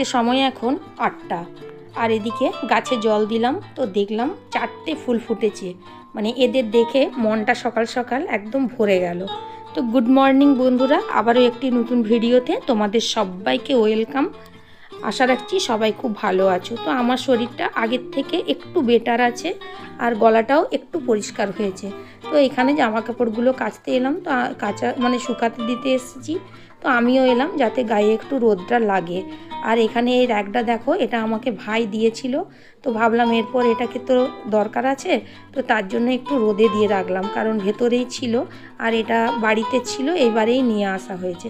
ঘড়িতে সময় এখন আটটা। আর এদিকে গাছে জল দিলাম, তো দেখলাম চারটে ফুল ফুটেছে। মানে এদের দেখে মনটা সকাল সকাল একদম ভরে গেল। তো গুড মর্নিং বন্ধুরা, আবারও একটি নতুন ভিডিওতে তোমাদের সবাইকে ওয়েলকাম। আশা রাখছি সবাই খুব ভালো আছো। তো আমার শরীরটা আগের থেকে একটু বেটার আছে আর গলাটাও একটু পরিষ্কার হয়েছে। তো এখানে জামা কাপড়গুলো কাচতে এলাম, তো কাচা মানে শুকাতে দিতে এসেছি। তো আমিও এলাম যাতে গায়ে একটু রোদটা লাগে। আর এখানে এই র্যাকটা দেখো, এটা আমাকে ভাই দিয়েছিল। তো ভাবলাম এরপর এটাকে তো দরকার আছে, তো তার জন্য একটু রোদে দিয়ে রাখলাম, কারণ ভেতরেই ছিল আর এটা বাড়িতে ছিল এবারেই নিয়ে আসা হয়েছে।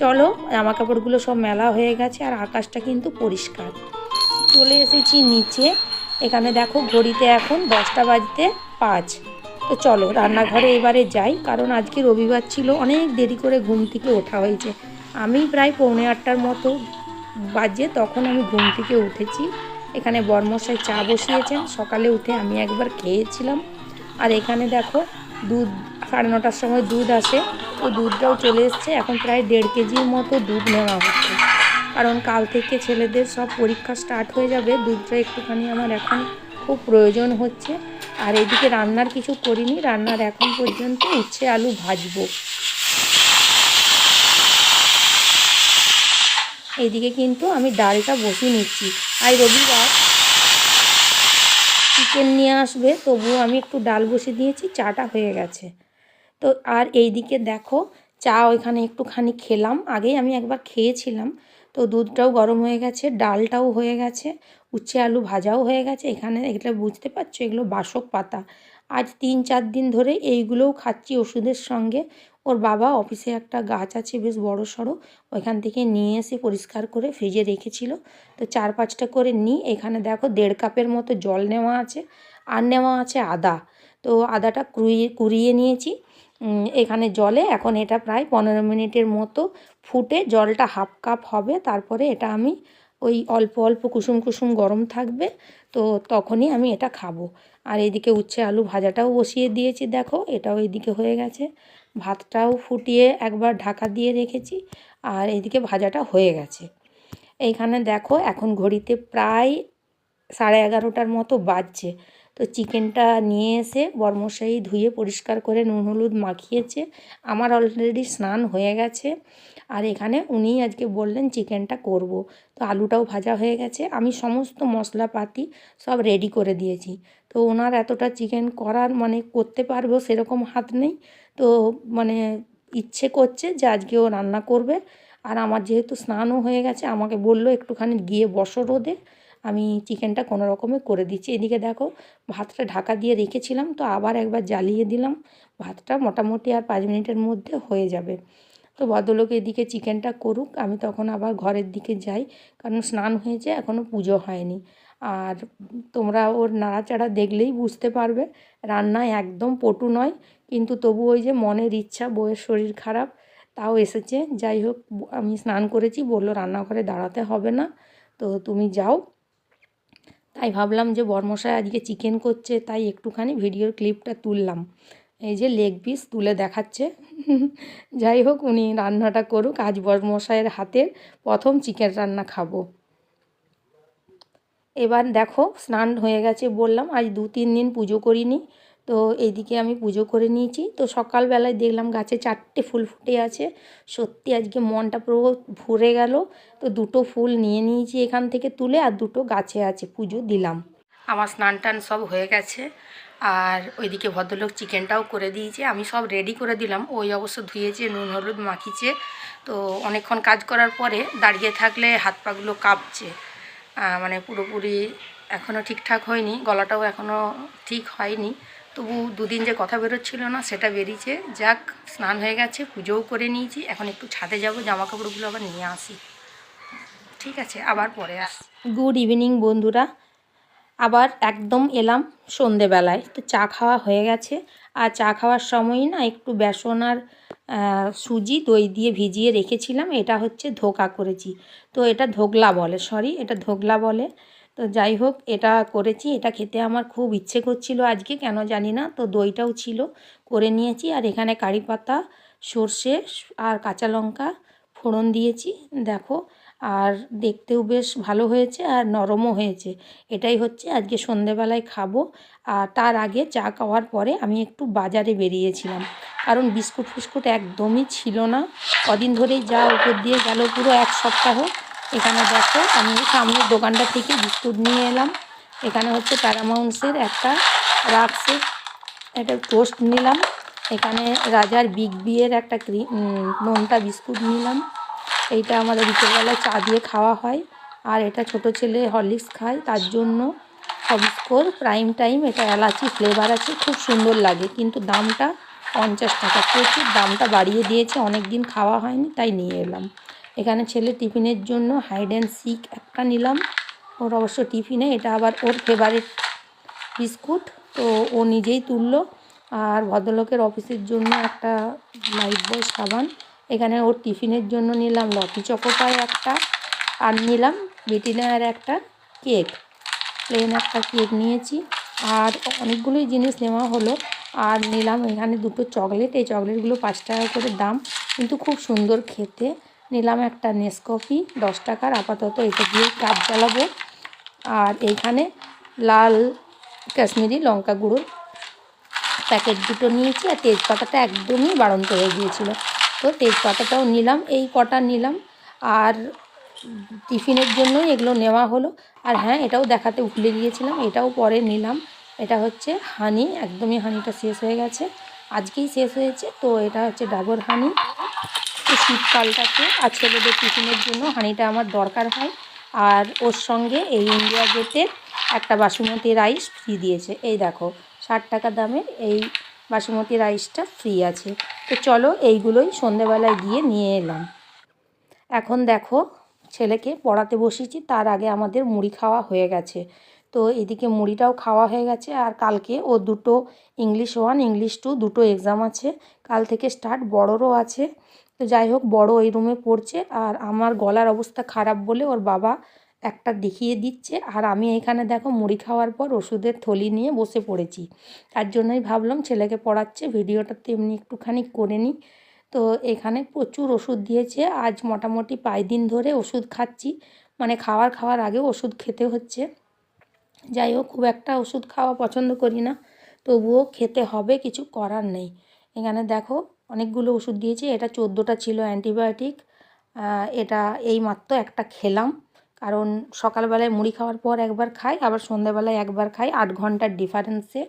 চলো, জামা কাপড়গুলো সব মেলা হয়ে গেছে আর আকাশটা কিন্তু পরিষ্কার। চলে এসেছি নিচে, এখানে দেখো ঘড়িতে এখন দশটা বাজতে পাঁচ। তো চলো, রান্নাঘরে এবারে যাই, কারণ আজকে রবিবার ছিল, অনেক দেরি করে ঘুম থেকে ওঠা হয়েছে। আমি প্রায় পৌনে আটটার মতো বাজে, তখন আমি ঘুম থেকে উঠেছি। এখানে বর্মশাই চা বসিয়েছেন, সকালে উঠে আমি একবার খেয়েছিলাম। আর এখানে দেখো, দুধ, সাড়ে নটার সময় দুধ আসে, তো দুধটাও চলে এসছে। এখন প্রায় দেড় কেজির মতো দুধ নেওয়া হচ্ছে। কারণ কাল থেকে ছেলেদের সব পরীক্ষা স্টার্ট হয়ে যাবে, দুধটা একটুখানি আমার এখন খুব প্রয়োজন হচ্ছে। আর এদিকে রান্নার কিছু করিনি, রান্নার এখন পর্যন্ত উচ্ছে আলু ভাজবো। এইদিকে কিন্তু আমি ডালটা বসিয়ে নিচ্ছি। আর রবিবার চিকেন নিয়ে আসবে, তবুও আমি একটু ডাল বসিয়ে দিয়েছি, চাটা হয়ে গেছে। তো আর এইদিকে দেখো, চা ওইখানে একটুখানি খেলাম, আগেই আমি একবার খেয়েছিলাম। তো দুধটাও গরম হয়ে গেছে, ডালটাও হয়ে গেছে, উচ্ছে আলু ভাজাও হয়ে গেছে। এখানে এগুলো বুঝতে পারছ, এগুলো বাসক পাতা। আজ তিন চার দিন ধরে এইগুলোও খাচ্ছি ওষুধের সঙ্গে। ওর বাবা অফিসে একটা গাছ আছে বেশ বড় সড়ো, ওইখান থেকে নিয়ে এসে পরিষ্কার করে ফ্রিজে রেখেছিল। তো চার পাঁচটা করে নিই, এখানে দেখো দেড় কাপের মতো জল নেওয়া আছে, আর নেওয়া আছে আদা। তো আদাটা কুড়িয়ে কুড়িয়ে নিয়েছি। এখানে জলে এখন এটা প্রায় পনেরো মিনিটের মতো ফুটে জলটা হাফ কাপ হবে। তারপরে এটা আমি ওই অল্প অল্প কুসুম কুসুম গরম থাকবে, তো তখনই আমি এটা খাব। আর এদিকে উচ্ছে আলু ভাজাটাও বসিয়ে দিয়েছি, দেখো এটাও এদিকে হয়ে গেছে। ভাতটাও ফুটিয়ে একবার ঢাকা দিয়ে রেখেছি আর এদিকে ভাজাটা হয়ে গেছে। এইখানে দেখো এখন ঘড়িতে প্রায় সাড়ে এগারোটার মতো বাজছে। তো চিকেনটা নিয়ে এসে বর্মশাই ধুয়ে পরিষ্কার করে নুন হলুদ মাখিয়েছে। আমার অলরেডি স্নান হয়ে গেছে। আর এখানে উনিই আজকে বললেন চিকেনটা করব। তো আলুটাও ভাজা হয়ে গেছে। আমি সমস্ত মশলাপাতি সব রেডি করে দিয়েছি। তো ওনার এতটা চিকেন করার মানে করতে পারব সেরকম হাত নেই। তো মানে ইচ্ছে করছে যে আজকে ও রান্না করবে। আর আমার যেহেতু স্নানও হয়ে গেছে, আমাকে বলল একটুখানি গিয়ে বসো রোদে। আমি চিকেনটা কোনো রকমে করে দিচ্ছি। এদিকে দেখো, ভাতটা ঢাকা দিয়ে রেখেছিলাম, তো আবার একবার জ্বালিয়ে দিলাম। ভাতটা মোটামুটি আর পাঁচ মিনিটের মধ্যে হয়ে যাবে। তো ভদ্রলোক এদিকে চিকেনটা করুক, আমি তখন আবার ঘরের দিকে যাই, কারণ স্নান হয়েছে এখনও পুজো হয়নি। আর তোমরা ওর নাড়াচাড়া দেখলেই বুঝতে পারবে রান্নায় একদম পটু নয়, কিন্তু তবু ওই যে মনের ইচ্ছা, বউয়ের শরীর খারাপ, তাও এসেছে। যাই হোক, আমি স্নান করেছি, বলল রান্নাঘরে দাঁড়াতে হবে না, তো তুমি যাও। তাই ভাবলাম যে বর্মশাই আজকে চিকেন করছে, তাই একটুখানি ভিডিওর ক্লিপটা তুললাম। এই যে লেগ পিস তুলে দেখাচ্ছে। যাই হোক, উনি রান্নাটা করুক, আজ বর্মশাইয়ের হাতের প্রথম চিকেন রান্না খাব। এবার দেখো, স্নান হয়ে গেছে বললাম, আজ দু তিন দিন পুজো করিনি। তো এইদিকে আমি পুজো করে নিয়েছি। তো সকালবেলায় দেখলাম গাছে চারটে ফুল ফুটে আছে। সত্যি আজকে মনটা পুরো ভরে গেল। তো দুটো ফুল নিয়ে নিয়েছি এখান থেকে তুলে আর দুটো গাছে আছে পুজো দিলাম। আমার স্নান টান সব হয়ে গেছে। আর ওইদিকে ভদ্রলোক চিকেনটাও করে দিয়েছে। আমি সব রেডি করে দিলাম। ওই অবশ্য ধুয়েছে, নুন, হলুদ মাখিয়েছে। তো অনেকক্ষণ কাজ করার পরে দাঁড়িয়ে থাকলে হাত পাগুলো কাঁপছে। মানে পুরোপুরি এখনও ঠিকঠাক হয়নি। গলাটাও এখনও ঠিক হয়নি। তবু দুদিন যে কথা বেরোচ্ছিল না, সেটা বেরিয়েছে। যাক, স্নান হয়ে গেছে, পুজোও করে নিয়েছি। এখন একটু ছাদে যাব জামা কাপড়গুলো আবার নিয়ে আসি। ঠিক আছে, আবার পরে আস। গুড ইভিনিং বন্ধুরা। আবার একদম এলাম সন্ধেবেলায়। তো চা খাওয়া হয়ে গেছে। আর চা খাওয়ার সময়ই না একটু বেসন আর সুজি, দই দিয়ে ভিজিয়ে রেখেছিলাম। এটা হচ্ছে ধোকা করেছি। তো এটা ধোগলা বলে সরি এটা ধোগলা বলে। তো যাই হোক, এটা করেছি, এটা খেতে আমার খুব ইচ্ছে করছিল আজকে, কেন জানি না, তো দইটাও ছিল, করে নিয়েছি, আর এখানে কারি পাতা, সর্ষে আর কাঁচা লঙ্কা ফোড়ন দিয়েছি, দেখো, আর দেখতেও বেশ ভালো হয়েছে আর নরমও হয়েছে। এটাই হচ্ছে আজকে সন্ধেবেলায় খাব, আর তার আগে চা খাওয়ার পরে আমি একটু বাজারে বেরিয়েছিলাম, কারণ বিস্কুট ফিস্কুট একদমই ছিল না। কদিন ধরেই যা উপর দিয়ে গেল পুরো এক সপ্তাহ এখানে দেখো আমি সামনের দোকানটা থেকে বিস্কুট নিয়ে এলাম। এখানে হচ্ছে প্যারামাউন্টসের একটা রাক্সের একটা টোস্ট নিলাম। এখানে রাজার বিগ বিয়ের একটা ক্রি উম, নোনতা বিস্কুট নিলাম। এইটা আমাদের বিকেলবেলায় চা দিয়ে খাওয়া হয়। আর এটা ছোট ছেলে হরলিক্স খায় তার জন্য হবিস্কোর প্রাইম টাইম এটা এলাচি ফ্লেভার আছে খুব সুন্দর লাগে। কিন্তু দামটা পঞ্চাশ টাকা প্রচুর দামটা বাড়িয়ে দিয়েছে অনেক দিন খাওয়া হয়নি তাই নিয়ে এলাম। এখানে ছেলে টিফিনের জন্য হাইড অ্যান্ড সিক একটা নিলাম। ওর অবশ্য টিফিনে এটা আবার ওর ফেভারিট বিস্কুট। তো ও নিজেই তুললো। আর ভদ্রলোকের অফিসের জন্য একটা লাইফ বয় সাবান। এখানে ওর টিফিনের জন্য নিলাম লতি চকোপায় একটা। আর নিলাম বেটিনার একটা কেক। প্লেন একটা কেক নিয়েছি। আর অনেকগুলোই জিনিস নেওয়া হলো। আর নিলাম এখানে দুটো চকলেট। এই চকলেটগুলো পাঁচ টাকা করে দাম। কিন্তু খুব সুন্দর খেতে। নিলাম একটা নেসকফি দশ টাকার আপাতত এটা দিয়ে কাপ জ্বালাবো। আর এইখানে লাল কাশ্মীরি লঙ্কা গুঁড়ো। প্যাকেট দুটো নিয়েছি আর তেজপাতাটা একদমই বাড়ন্ত হয়ে গিয়েছিল। তো তেজপাতাটাও নিলাম, এই কটা নিলাম। আর টিফিনের জন্যই এগুলো নেওয়া হলো। আর হ্যাঁ এটাও দেখাতে ভুলে গিয়েছিলাম, এটাও পরে নিলাম। এটা হচ্ছে হানি একদমই হানিটা শেষ হয়ে গেছে। আজকেই শেষ হয়েছে, তো এটা হচ্ছে ডাবর হানি তো শীতকালটাতে আর ছেলেদের টিফিনের জন্য হানিটা আমার দরকার হয়। আর ওর সঙ্গে এই ইন্ডিয়া গেটের একটা বাসুমতি রাইস ফ্রি দিয়েছে। এই দেখো, ষাট টাকা দামের এই বাসুমতি রাইসটা ফ্রি আছে। তো চলো এইগুলোই সন্ধেবেলায় গিয়ে নিয়ে এলাম। এখন দেখো, ছেলেকে পড়াতে বসিয়েছি তার আগে আমাদের মুড়ি খাওয়া হয়ে গেছে। তো এদিকে মুড়িটাও খাওয়া হয়ে গেছে, আর কালকে ও দুটো ইংলিশ ওয়ান ইংলিশ টু দুটো এক্সাম আছে। কাল থেকে স্টার্ট বড়রও আছে। তো যাই হোক, বড় এই রুমে পড়ছে আর আমার গলার অবস্থা খারাপ বলে ওর বাবা একটা দেখিয়ে দিচ্ছে। আর আমি এখানে দেখো, মুড়ি খাওয়ার পর ওষুধের থলি নিয়ে বসে পড়েছি। তার জন্যই ভাবলাম ছেলেকে পড়াচ্ছে, ভিডিওটা তেমনি একটুখানি করে নিই। তো এখানে প্রচুর ওষুধ দিয়েছে। আজ মোটামুটি পাঁচ দিন ধরে ওষুধ খাচ্ছি। মানে খাওয়ার খাওয়ার আগে ওষুধ খেতে হচ্ছে। যাই হোক, খুব একটা ওষুধ খাওয়া পছন্দ করি না, তবুও খেতে হবে, কিছু করার নেই। এখানে দেখো অনেকগুলো ওষুধ দিয়েছি। এটা চোদ্দোটা ছিল অ্যান্টিবায়োটিক। এটা এই মাত্র একটা খেলাম। কারণ সকালবেলায় মুড়ি খাওয়ার পর একবার খাই, আবার সন্ধ্যাবেলায় একবার খাই, আট ঘণ্টার ডিফারেন্সে।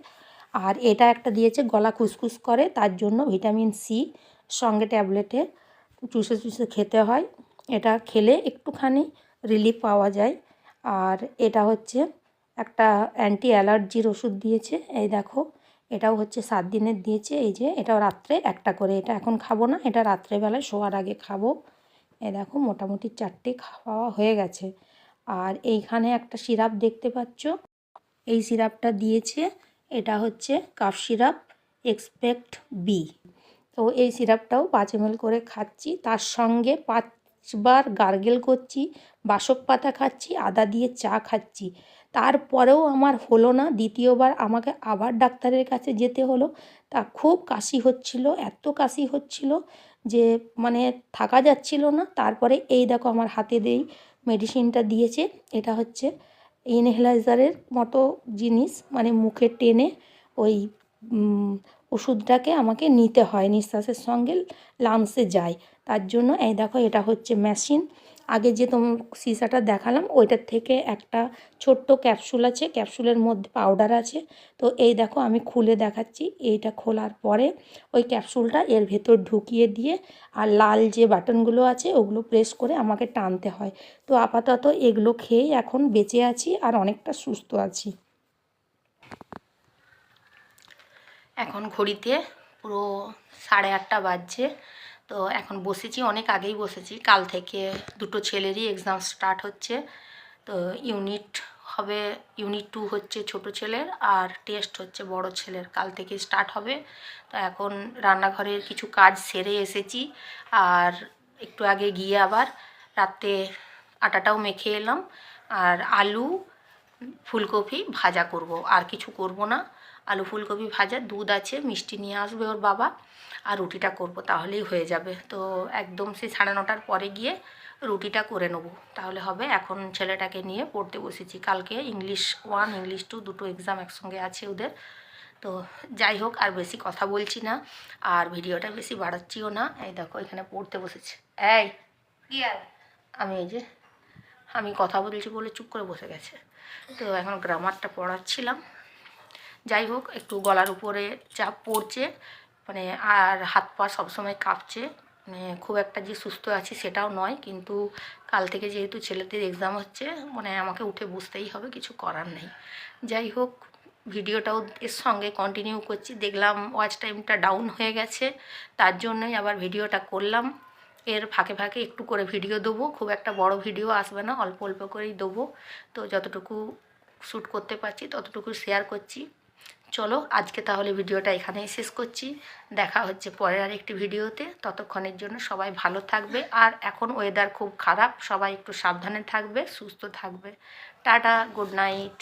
আর এটা একটা দিয়েছে, গলা খুসখুস করে, তার জন্য ভিটামিন সি সঙ্গে ট্যাবলেটে চুষে চুষে খেতে হয়। এটা খেলে একটুখানি রিলিফ পাওয়া যায়। আর এটা হচ্ছে একটা অ্যান্টি অ্যালার্জির ওষুধ দিয়েছে। এই দেখো এটাও হচ্ছে সাত দিনের দিয়েছে, এই যে এটাও রাত্রে একটা করে, এটা এখন খাব না, এটা রাত্রেবেলায় শোয়ার আগে খাব। এই দেখো মোটামুটি চারটে খাওয়া হয়ে গেছে। আর এইখানে একটা সিরাপ দেখতে পাচ্ছ, এই সিরাপটা দিয়েছে, এটা হচ্ছে কাফ সিরাপ এক্সপেক্ট বি। তো এই সিরাপটাও পাঁচ এমএল করে খাচ্ছি, তার সঙ্গে পাঁচবার গার্গেল করছি, বাসক পাতা খাচ্ছি, আদা দিয়ে চা খাচ্ছি। তারপরেও আমার হলো না। দ্বিতীয়বার আমাকে আবার ডাক্তারের কাছে যেতে হলো। তা খুব কাশি হচ্ছিল, এত কাশি হচ্ছিল যে মানে থাকা যাচ্ছিল না। তারপরে এই দেখো আমার হাতে দেই মেডিসিনটা দিয়েছে। এটা হচ্ছে ইনহেলাইজারের মতো জিনিস মানে মুখে টেনে ওই ওষুধটাকে আমাকে নিতে হয়। নিঃশ্বাসের সঙ্গে লাংসে যায়। তার জন্য এই দেখো এটা হচ্ছে মেশিন আগে যে তোমার সিসাটা দেখালাম, ওইটার থেকে একটা ছোট্ট ক্যাপসুল আছে, ক্যাপসুলের মধ্যে পাউডার আছে। তো এই দেখো আমি খুলে দেখাচ্ছি, এইটা খোলার পরে ওই ক্যাপসুলটা এর ভেতর ঢুকিয়ে দিয়ে আর লাল যে বাটনগুলো আছে, ওগুলো প্রেস করে আমাকে টানতে হয়। তো আপাতত এগুলো খেয়েই এখন বেঁচে আছি আর অনেকটা সুস্থ আছি। এখন ঘড়িতে পুরো সাড়ে আটটা বাজছে। তো এখন বসেছি, অনেক আগেই বসেছি। কাল থেকে দুটো ছেলেরই এক্সাম স্টার্ট হচ্ছে। তো ইউনিট হবে ইউনিট টু হচ্ছে ছোট ছেলের আর টেস্ট হচ্ছে বড় ছেলের। কাল থেকে স্টার্ট হবে। তো এখন রান্নাঘরের কিছু কাজ সেরে এসেছি। আর একটু আগে গিয়ে আবার রাতে আটাটাও মেখে এলাম। আর আলু, ফুলকপি ভাজা করব। আর কিছু করব না। আলু ফুলকপি ভাজা দুধ আছে মিষ্টি নিয়ে আসবে ওর বাবা আর রুটিটা করব তাহলেই হয়ে যাবে। তো একদম সেই সাড়ে নটার পরে গিয়ে রুটিটা করে নেব। তাহলে হবে এখন ছেলেটাকে নিয়ে পড়তে বসেছি। কালকে ইংলিশ ওয়ান ইংলিশ টু দুটো এক্সাম একসঙ্গে আছে ওদের। তো যাই হোক আর বেশি কথা বলছি না আর ভিডিওটা বেশি বাড়াচ্ছিও না। এই দেখো এখানে পড়তে বসেছে। এই কি আর? আমি এই যে আমি কথা বলছি বলে চুপ করে বসে গেছে। তো এখন গ্রামারটা পড়াচ্ছিলাম। যাই হোক, একটু গলার উপরে চাপ পড়ছে মানে আর হাত পা সবসময় কাঁপছে। মানে খুব একটা যে সুস্থ আছি সেটাও নয়, কিন্তু কাল থেকে যেহেতু ছেলেদের এক্সাম হচ্ছে মানে আমাকে উঠে বুঝতেই হবে, কিছু করার নেই। যাই হোক, ভিডিওটাও এর সঙ্গে কন্টিনিউ করছি। দেখলাম ওয়াচ টাইমটা ডাউন হয়ে গেছে, তার জন্যই আবার ভিডিওটা করলাম। এর ফাঁকে ফাঁকে একটু করে ভিডিও দেবো, খুব একটা বড় ভিডিও আসবে না, অল্প অল্প করেই দেবো। তো যতটুকু শ্যুট করতে পারছি, ততটুকু শেয়ার করছি। চলো আজকে তাহলে ভিডিওটা এখানেই শেষ করছি। দেখা হচ্ছে পরের আর একটি ভিডিওতে। ততক্ষণের জন্য সবাই ভালো থাকবে। আর এখন ওয়েদার খুব খারাপ। সবাই একটু সাবধানে থাকবে, সুস্থ থাকবে। Tata good night